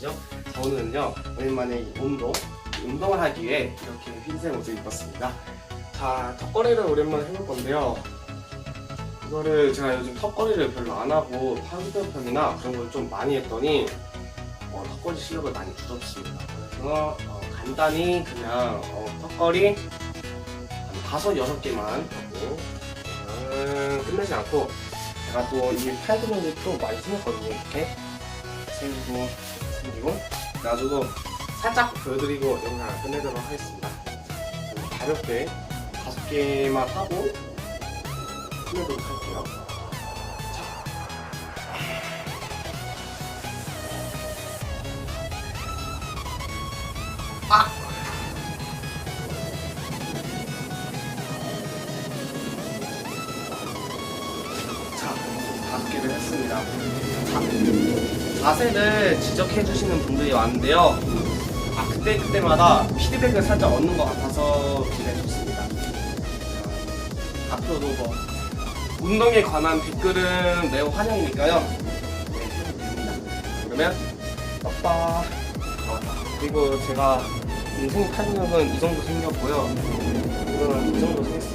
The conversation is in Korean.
자, 오늘은요 오랜만에 이 운동 운동을 하기 위해 이렇게 흰색 옷을 입었습니다. 자 턱걸이를 오랜만에 해볼 건데요. 이거를 제가 요즘 턱걸이를 별로 안 하고 팔굽혀펴기나 그런 걸 좀 많이 했더니 어, 턱걸이 실력을 많이 줄었습니다. 그래서 어, 간단히 그냥 어, 턱걸이 한 다섯 여섯 개만 하고 음, 끝내지 않고 제가 또 이 팔 근육이 또 많이 생겼거든요 이렇게 생기고 생기고 그래가지고 살짝 보여드리고 영상을 끝내도록 하겠습니다 좀 가볍게 다섯 개만 하고 끝내도록 할게요 자. 아! 개를 했습니다. 자, 자세를 지적해 주시는 분들이 많은데요. 아, 그때 그때마다 피드백을 살짝 얻는 것 같아서 굉장히 좋습니다. 자, 앞으로도 뭐 운동에 관한 댓글은 매우 환영이니까요. 네. 그러면. 어, 그리고 제가 인생 탄력은 이 정도 생겼고요. 이 정도 생겼습니다.